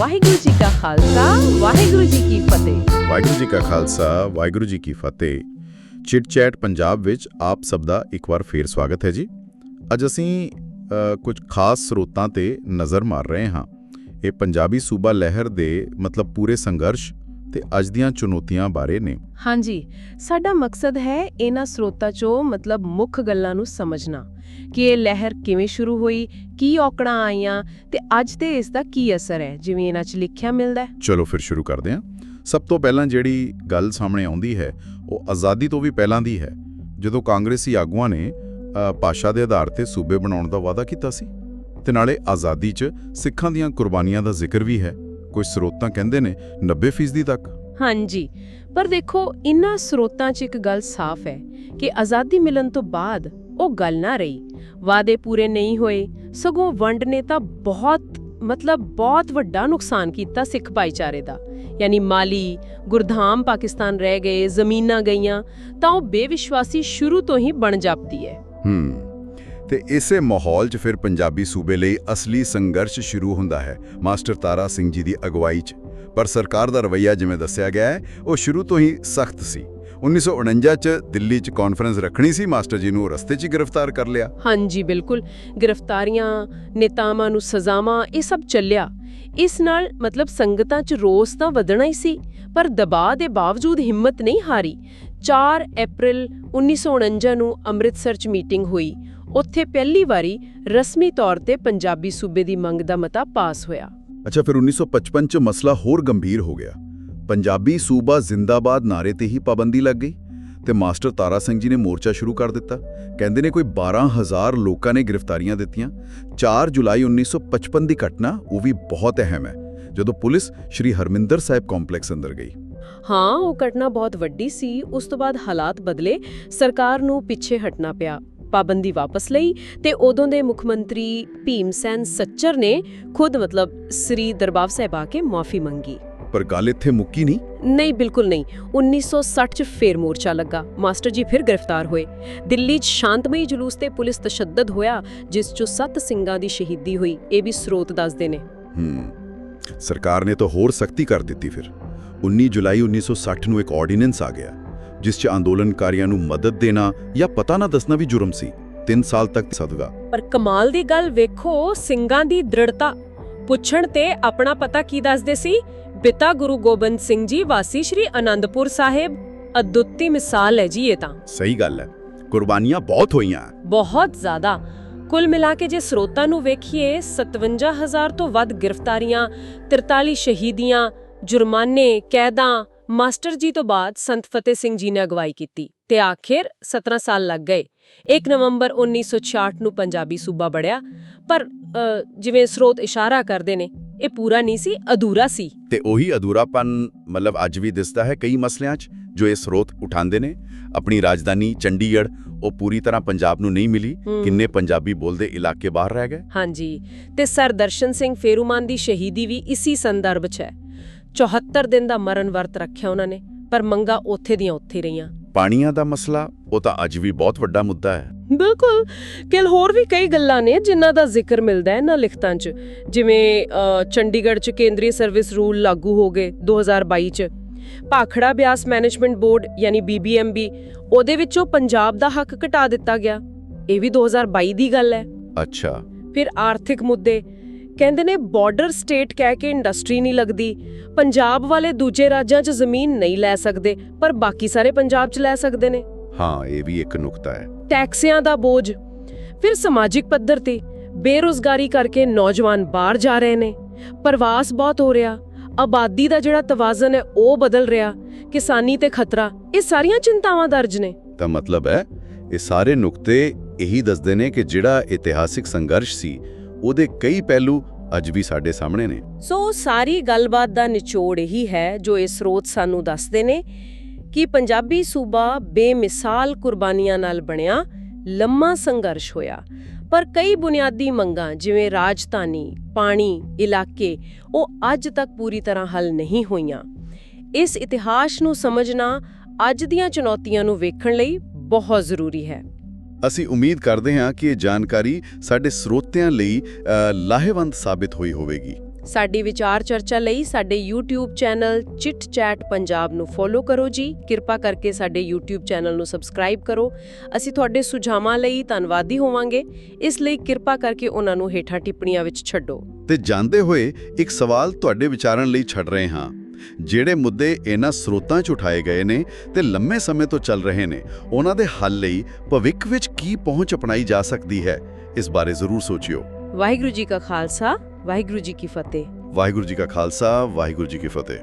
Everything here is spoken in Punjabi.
ਵਾਹਿਗੁਰੂ ਜੀ ਕਾ ਖਾਲਸਾ, ਵਾਹਿਗੁਰੂ ਜੀ ਕੀ ਫਤਿਹ। ਵਾਹਿਗੁਰੂ ਜੀ ਕਾ ਖਾਲਸਾ, ਵਾਹਿਗੁਰੂ ਜੀ ਕੀ ਫਤਿਹ। ਚਿਟ ਚੈਟ ਪੰਜਾਬ ਵਿੱਚ ਆਪ ਸਭ ਦਾ ਇੱਕ ਵਾਰ ਫੇਰ ਸਵਾਗਤ ਹੈ ਜੀ। ਅੱਜ ਅਸੀਂ ਕੁਝ ਖਾਸ ਸਰੋਤਾਂ ਤੇ ਨਜ਼ਰ ਮਾਰ ਰਹੇ ਹਾਂ। ਇਹ ਪੰਜਾਬੀ ਸੂਬਾ ਲਹਿਰ ਦੇ ਮਤਲਬ ਪੂਰੇ ਸੰਘਰਸ਼ ਤੇ ਅੱਜ ਦੀਆਂ ਚੁਣੌਤੀਆਂ ਬਾਰੇ ਨੇ। ਹਾਂਜੀ ਸਾਡਾ ਮਕਸਦ ਹੈ ਇਹਨਾਂ ਸਰੋਤਾਂ ਚੋਂ ਮਤਲਬ ਮੁੱਖ ਗੱਲਾਂ ਨੂੰ ਸਮਝਣਾ ਕਿ ਇਹ ਲਹਿਰ ਕਿਵੇਂ ਸ਼ੁਰੂ ਹੋਈ ਕੀ ਔਕੜਾਂ ਆਈਆਂ ਤੇ ਅੱਜ ਤੇ ਇਸ ਦਾ ਕੀ ਅਸਰ ਹੈ ਜਿਵੇਂ ਇਹਨਾਂ 'ਚ ਲਿਖਿਆ ਮਿਲਦਾ ਹੈ। ਚਲੋ ਫਿਰ ਸ਼ੁਰੂ ਕਰਦੇ ਹਾਂ। ਸਭ ਤੋਂ ਪਹਿਲਾਂ ਜਿਹੜੀ ਗੱਲ ਸਾਹਮਣੇ ਆਉਂਦੀ ਹੈ ਉਹ ਆਜ਼ਾਦੀ ਤੋਂ ਵੀ ਪਹਿਲਾਂ ਦੀ ਹੈ। ਜਦੋਂ ਕਾਂਗਰਸੀ ਆਗੂਆਂ ਨੇ ਭਾਸ਼ਾ ਦੇ ਆਧਾਰ ਤੇ ਸੂਬੇ ਬਣਾਉਣ ਦਾ ਵਾਅਦਾ ਕੀਤਾ ਸੀ ਤੇ ਨਾਲੇ ਆਜ਼ਾਦੀ 'ਚ ਸਿੱਖਾਂ ਦੀਆਂ ਕੁਰਬਾਨੀਆਂ ਦਾ ਜ਼ਿਕਰ ਵੀ ਹੈ। ਕੁਝ ਸਰੋਤਾਂ ਕਹਿੰਦੇ ਨੇ 90% ਤੱਕ? ਹਾਂਜੀ ਪਰ ਦੇਖੋ ਇਨ੍ਹਾਂ ਸਰੋਤਾਂ 'ਚ ਇੱਕ ਗੱਲ ਸਾਫ਼ ਹੈ ਕਿ ਆਜ਼ਾਦੀ ਮਿਲਣ ਤੋਂ ਬਾਅਦ ਉਹ ਗੱਲ ਨਾ ਰਹੀ। ਵਾਅਦੇ ਪੂਰੇ ਨਹੀਂ ਹੋਏ ਸਗੋਂ ਵੰਡ ਨੇ ਤਾਂ ਬਹੁਤ ਮਤਲਬ ਬਹੁਤ ਵੱਡਾ ਨੁਕਸਾਨ ਕੀਤਾ ਸਿੱਖ ਭਾਈਚਾਰੇ ਦਾ। ਯਾਨੀ ਮਾਲੀ ਗੁਰਧਾਮ ਪਾਕਿਸਤਾਨ ਰਹਿ ਗਏ ਜ਼ਮੀਨਾਂ ਗਈਆਂ ਤਾਂ ਉਹ ਬੇਵਿਸ਼ਵਾਸੀ ਸ਼ੁਰੂ ਤੋਂ ਹੀ ਬਣ ਜਾਪਦੀ ਹੈ। ਹੂੰ। ਤੇ ਇਸੇ ਮਾਹੌਲ 'ਚ ਫਿਰ ਪੰਜਾਬੀ ਸੂਬੇ ਲਈ ਅਸਲੀ ਸੰਘਰਸ਼ ਸ਼ੁਰੂ ਹੁੰਦਾ ਹੈ, ਮਾਸਟਰ ਤਾਰਾ ਸਿੰਘ ਜੀ ਦੀ ਅਗਵਾਈ 'ਚ। ਪਰ ਸਰਕਾਰ ਦਾ ਰਵੱਈਆ ਜਿਵੇਂ ਦੱਸਿਆ ਗਿਆ ਹੈ, ਉਹ ਸ਼ੁਰੂ ਤੋਂ ਹੀ ਸਖਤ ਸੀ। 1949 'ਚ ਦਿੱਲੀ 'ਚ ਕਾਨਫਰੰਸ ਰੱਖਣੀ ਸੀ, ਮਾਸਟਰ ਜੀ ਨੂੰ ਰਸਤੇ 'ਚ ਗ੍ਰਿਫਤਾਰ ਕਰ ਲਿਆ। ਹਾਂਜੀ, ਬਿਲਕੁਲ। ਗ੍ਰਿਫਤਾਰੀਆਂ, ਨੇਤਾਵਾਂ ਨੂੰ ਸਜ਼ਾਵਾਂ, ਇਹ ਸਭ ਚੱਲਿਆ। ਇਸ ਨਾਲ ਮਤਲਬ ਸੰਗਤਾਂ 'ਚ ਰੋਸ ਤਾਂ ਵਧਣਾ ਹੀ ਸੀ, ਪਰ ਦਬਾਅ ਦੇ ਬਾਵਜੂਦ ਹਿੰਮਤ ਨਹੀਂ ਹਾਰੀ। 4 ਅਪ੍ਰੈਲ 1949 ਨੂੰ ਅੰਮ੍ਰਿਤਸਰ 'ਚ ਮੀਟਿੰਗ ਹੋਈ। ਉੱਥੇ ਪਹਿਲੀ ਵਾਰੀ ਰਸਮੀ ਤੌਰ ਤੇ ਪੰਜਾਬੀ ਸੂਬੇ ਦੀ ਮੰਗ ਦਾ ਮਤਾ ਪਾਸ ਹੋਇਆ। ਅੱਛਾ ਫਿਰ 1955 'ਚ ਮਸਲਾ ਹੋਰ ਗੰਭੀਰ ਹੋ ਗਿਆ। ਪੰਜਾਬੀ ਸੂਬਾ ਜ਼ਿੰਦਾਬਾਦ ਨਾਰੇ ਤੇ ਹੀ ਪਾਬੰਦੀ ਲੱਗ ਗਈ ਤੇ ਮਾਸਟਰ ਤਾਰਾ ਸਿੰਘ ਜੀ ਨੇ ਮੋਰਚਾ ਸ਼ੁਰੂ ਕਰ ਦਿੱਤਾ। ਕਹਿੰਦੇ ਨੇ ਕੋਈ 12000 ਲੋਕਾਂ ਨੇ ਗ੍ਰਿਫਤਾਰੀਆਂ ਦਿੱਤੀਆਂ। 4 ਜੁਲਾਈ 1955 ਦੀ ਘਟਨਾ ਉਹ ਵੀ ਬਹੁਤ ਅਹਿਮ ਹੈ ਜਦੋਂ ਪੁਲਿਸ ਸ਼੍ਰੀ ਹਰਮਿੰਦਰ ਸਾਹਿਬ ਕੰਪਲੈਕਸ ਅੰਦਰ ਗਈ। ਹਾਂ ਉਹ ਘਟਨਾ ਬਹੁਤ ਵੱਡੀ ਸੀ ਉਸ ਤੋਂ ਬਾਅਦ ਹਾਲਾਤ ਬਦਲੇ ਸਰਕਾਰ ਨੂੰ ਪਿੱਛੇ ਹਟਣਾ ਪਿਆ। ਪਾਬੰਦੀ ਵਾਪਸ ਲਈ ਤੇ ਉਦੋਂ ਦੇ ਮੁੱਖ ਮੰਤਰੀ ਭੀਮ ਸੈਨ ਸੱਚਰ ਨੇ ਖੁਦ ਮਤਲਬ ਸ੍ਰੀ ਦਰਬਾਰ ਸਾਹਿਬ ਆ ਕੇ ਮਾਫੀ ਮੰਗੀ। ਪਰ ਗੱਲ ਇੱਥੇ ਮੁੱਕੀ ਨਹੀਂ? ਨਹੀਂ ਬਿਲਕੁਲ ਨਹੀਂ। 1960 ਚ ਫੇਰ ਮੋਰਚਾ ਲੱਗਾ। ਮਾਸਟਰ ਜੀ ਫਿਰ ਗ੍ਰਿਫਤਾਰ ਹੋਏ। ਦਿੱਲੀ 'ਚ ਸ਼ਾਂਤਮਈ ਜਲੂਸ ਤੇ ਪੁਲਿਸ ਤਸ਼ੱਦਦ ਹੋਇਆ ਜਿਸ 'ਚੋਂ ਸੱਤ ਸਿੰਘਾਂ ਦੀ ਸ਼ਹੀਦੀ ਹੋਈ। ਇਹ ਵੀ ਸਰੋਤ ਦੱਸਦੇ ਨੇ। ਹੂੰ। ਸਰਕਾਰ ਨੇ ਤਾਂ ਹੋਰ ਸਖਤੀ ਕਰ ਦਿੱਤੀ ਫਿਰ। 19 ਜੁਲਾਈ 1960 ਨੂੰ ਇੱਕ ਆਰਡੀਨੈਂਸ ਆ ਗਿਆ। ਜਿਸ 'ਚ ਅੰਦੋਲਨਕਾਰੀਆਂ ਨੂੰ ਮਦਦ ਦੇਣਾ ਜਾਂ ਪਤਾ ਨਾ ਦੱਸਣਾ ਵੀ ਜੁਰਮ ਸੀ। 3 ਸਾਲ ਤੱਕ ਸਦਗਾ ਪਰ ਕਮਾਲ ਦੀ ਗੱਲ ਵੇਖੋ ਸਿੰਘਾਂ ਦੀ ਦ੍ਰਿੜਤਾ। ਪੁੱਛਣ ਤੇ ਆਪਣਾ ਪਤਾ ਕੀ ਦੱਸਦੇ ਸੀ? ਪਿਤਾ ਗੁਰੂ ਗੋਬਿੰਦ ਸਿੰਘ ਜੀ ਵਾਸੀ ਸ਼੍ਰੀ ਆਨੰਦਪੁਰ ਸਾਹਿਬ ਅਦੁੱਤੀ ਮਿਸਾਲ ਹੈ ਜੀ ਇਹ ਤਾਂ। ਸਹੀ ਗੱਲ ਹੈ। ਕੁਰਬਾਨੀਆਂ ਬਹੁਤ ਹੋਈਆਂ। ਬਹੁਤ ਜ਼ਿਆਦਾ। ਕੁੱਲ ਮਿਲਾ ਕੇ ਜੇ ਸਰੋਤਾਂ ਨੂੰ ਵੇਖੀਏ 57000 ਤੋਂ ਵੱਧ ਗ੍ਰਿਫਤਾਰੀਆਂ 43 ਸ਼ਹੀਦੀਆਂ ਜੁਰਮਾਨੇ ਕੈਦਾਂ ਮਾਸਟਰ ਜੀ ਤੋਂ ਬਾਅਦ ਸੰਤ ਫਤਿਹ ਸਿੰਘ ਜੀ ਨੇ ਅਗਵਾਈ ਕੀਤੀ ਤੇ ਆਖਿਰ 17 ਸਾਲ ਲੱਗ ਗਏ। 1 ਨਵੰਬਰ 1966 ਨੂੰ ਪੰਜਾਬੀ ਸੂਬਾ ਬੜਿਆ ਪਰ ਜਿਵੇਂ ਸਰੋਤ ਇਸ਼ਾਰਾ ਕਰਦੇ ਨੇ ਇਹ ਪੂਰਾ ਨਹੀਂ ਸੀ ਅਧੂਰਾ ਸੀ। ਤੇ ਉਹੀ ਅਧੂਰਾਪਨ ਮਤਲਬ ਅੱਜ ਵੀ ਦਿਸਦਾ ਹੈ ਕਈ ਮਸਲਿਆਂ 'ਚ ਜੋ ਇਹ ਸਰੋਤ ਉਠਾਉਂਦੇ ਨੇ। ਆਪਣੀ ਰਾਜਧਾਨੀ ਚੰਡੀਗੜ੍ਹ ਉਹ ਪੂਰੀ ਤਰ੍ਹਾਂ ਪੰਜਾਬ ਨੂੰ ਨਹੀਂ ਮਿਲੀ। ਕਿੰਨੇ ਪੰਜਾਬੀ ਬੋਲਦੇ ਇਲਾਕੇ ਬਾਹਰ ਰਹਿ ਗਏ। ਹਾਂਜੀ। ਤੇ ਸਰ ਦਰਸ਼ਨ ਸਿੰਘ ਫੇਰੂਮਾਨ ਦੀ ਸ਼ਹੀਦੀ ਵੀ ਇਸੀ ਸੰਦਰਭ 'ਚ ਹੈ। 74 ਦਿਨ ਦਾ ਮਰਨ ਵਰਤ ਰੱਖਿਆ ਉਹਨਾਂ ਨੇ ਪਰ ਮੰਗਾ ਉੱਥੇ ਦੀਆਂ ਉੱਥੇ ਰਹੀਆਂ। ਪਾਣੀਆਂ ਦਾ ਮਸਲਾ ਉਹ ਤਾਂ ਅੱਜ ਵੀ ਬਹੁਤ ਵੱਡਾ ਮੁੱਦਾ ਹੈ। ਬਿਲਕੁਲ। ਕਿਲ ਹੋਰ ਵੀ ਕਈ ਗੱਲਾਂ ਨੇ ਜਿਨ੍ਹਾਂ ਦਾ ਜ਼ਿਕਰ ਮਿਲਦਾ ਹੈ ਇਹਨਾਂ ਲਿਖਤਾਂ 'ਚ। ਜਿਵੇਂ ਚੰਡੀਗੜ੍ਹ 'ਚ ਕੇਂਦਰੀ ਸਰਵਿਸ ਰੂਲ ਲਾਗੂ ਹੋ ਗਏ 2022 'ਚ। ਭਾਖੜਾ ਬਿਆਸ ਮੈਨੇਜਮੈਂਟ ਬੋਰਡ ਯਾਨੀ BBMB ਉਹਦੇ ਵਿੱਚੋਂ ਪੰਜਾਬ ਦਾ ਹੱਕ ਘਟਾ ਦਿੱਤਾ ਗਿਆ। ਇਹ ਵੀ 2022 ਦੀ ਗੱਲ ਹੈ। ਅੱਛਾ। ਫਿਰ ਆਰਥਿਕ ਮੁੱਦੇ ਕਹਿੰਦੇ ਨੇ ਬਾਰਡਰ ਸਟੇਟ ਕਹਿ ਕੇ ਇੰਡਸਟਰੀ ਨਹੀਂ ਲੱਗਦੀ। ਪੰਜਾਬ ਵਾਲੇ ਦੂਜੇ ਰਾਜਾਂ 'ਚ ਜ਼ਮੀਨ ਨਹੀਂ ਲੈ ਸਕਦੇ ਪਰ ਬਾਕੀ ਸਾਰੇ ਪੰਜਾਬ 'ਚ ਲੈ ਸਕਦੇ ਨੇ। ਹਾਂ ਇਹ ਵੀ ਇੱਕ ਨੁਕਤਾ ਹੈ। ਟੈਕਸਿਆਂ ਦਾ ਬੋਝ। ਫਿਰ ਸਮਾਜਿਕ ਪੱਧਰ ਤੇ ਬੇਰੋਜ਼ਗਾਰੀ ਕਰਕੇ ਨੌਜਵਾਨ ਬਾਹਰ ਜਾ ਰਹੇ ਨੇ। ਪ੍ਰਵਾਸ ਬਹੁਤ ਹੋ ਰਿਹਾ। ਆਬਾਦੀ ਦਾ ਜਿਹੜਾ ਤਵਾਜ਼ਨ ਹੈ ਉਹ ਬਦਲ ਰਿਹਾ। ਕਿਸਾਨੀ ਤੇ ਖਤਰਾ ਇਹ ਸਾਰੀਆਂ ਚਿੰਤਾਵਾਂ ਦਰਜ ਨੇ। ਤਾਂ ਮਤਲਬ ਹੈ ਇਹ ਸਾਰੇ ਨੁਕਤੇ ਇਹੀ ਦੱਸਦੇ ਨੇ ਕਿ ਜਿਹੜਾ ਇਤਿਹਾਸਿਕ ਸੰਘਰਸ਼ ਸੀ ਉਹਦੇ ਕਈ ਪਹਿਲੂ ਅੱਜ ਵੀ ਸਾਡੇ ਸਾਹਮਣੇ ਨੇ। ਸੋ ਸਾਰੀ ਗੱਲਬਾਤ ਦਾ ਨਿਚੋੜ ਇਹੀ ਹੈ ਜੋ ਇਹ ਸਰੋਤ ਸਾਨੂੰ ਦੱਸਦੇ ਨੇ ਕਿ ਪੰਜਾਬੀ ਸੂਬਾ ਬੇਮਿਸਾਲ ਕੁਰਬਾਨੀਆਂ ਨਾਲ ਬਣਿਆ, ਲੰਮਾ ਸੰਘਰਸ਼ ਹੋਇਆ। ਪਰ ਕਈ ਬੁਨਿਆਦੀ ਮੰਗਾਂ ਜਿਵੇਂ ਰਾਜਧਾਨੀ, ਪਾਣੀ, ਇਲਾਕੇ, ਉਹ ਅੱਜ ਤੱਕ ਪੂਰੀ ਤਰ੍ਹਾਂ ਹੱਲ ਨਹੀਂ ਹੋਈਆਂ। ਇਸ ਇਤਿਹਾਸ ਨੂੰ ਸਮਝਣਾ ਅੱਜ ਦੀਆਂ ਚੁਣੌਤੀਆਂ ਨੂੰ ਵੇਖਣ ਲਈ ਬਹੁਤ ਜ਼ਰੂਰੀ ਹੈ। ਅਸੀਂ ਉਮੀਦ ਕਰਦੇ ਹਾਂ ਕਿ ਇਹ ਜਾਣਕਾਰੀ ਸਾਡੇ ਸਰੋਤਿਆਂ ਲਈ ਲਾਹੇਵੰਦ ਸਾਬਿਤ ਹੋਈ ਹੋਵੇਗੀ। ਸਾਡੀ ਵਿਚਾਰ ਚਰਚਾ ਲਈ ਸਾਡੇ YouTube channel chit chat Punjab ਨੂੰ ਫੋਲੋ ਕਰੋ ਜੀ। ਕਿਰਪਾ ਕਰਕੇ ਸਾਡੇ YouTube ਚੈਨਲ ਨੂੰ ਸਬਸਕ੍ਰਾਈਬ ਕਰੋ। ਅਸੀਂ ਤੁਹਾਡੇ ਸੁਝਾਵਾਂ ਲਈ ਧੰਨਵਾਦੀ ਹੋਵਾਂਗੇ। ਇਸ ਲਈ ਕਿਰਪਾ ਕਰਕੇ ਉਹਨਾਂ ਨੂੰ ਹੇਠਾਂ ਟਿੱਪਣੀਆਂ ਵਿੱਚ ਛੱਡੋ। ਤੇ ਜਾਂਦੇ ਹੋਏ ਇੱਕ ਸਵਾਲ ਤੁਹਾਡੇ ਵਿਚਾਰਨ ਲਈ ਛੱਡ ਰਹੇ ਹਾਂ। ਜਿਹੜੇ ਮੁੱਦੇ ਇਹਨਾਂ ਸਰੋਤਾਂ 'ਚ ਉਠਾਏ ਗਏ ਨੇ ਤੇ ਲੰਮੇ ਸਮੇਂ ਤੋਂ ਚੱਲ ਰਹੇ ਨੇ ਉਹਨਾਂ ਦੇ ਹੱਲ ਲਈ ਭਵਿੱਖ ਵਿੱਚ ਕੀ ਪਹੁੰਚ ਅਪਣਾਈ ਜਾ ਸਕਦੀ ਹੈ ਇਸ ਬਾਰੇ ਜ਼ਰੂਰ ਸੋਚਿਓ। ਵਾਹਿਗੁਰੂ ਜੀ ਕਾ ਖਾਲਸਾ ਵਾਹਿਗੁਰੂ ਜੀ ਕੀ ਫਤਿਹ। ਵਾਹਿਗੁਰੂ ਜੀ ਕਾ ਖਾਲਸਾ ਵਾਹਿਗੁਰੂ ਜੀ ਕੀ ਫਤਿਹ।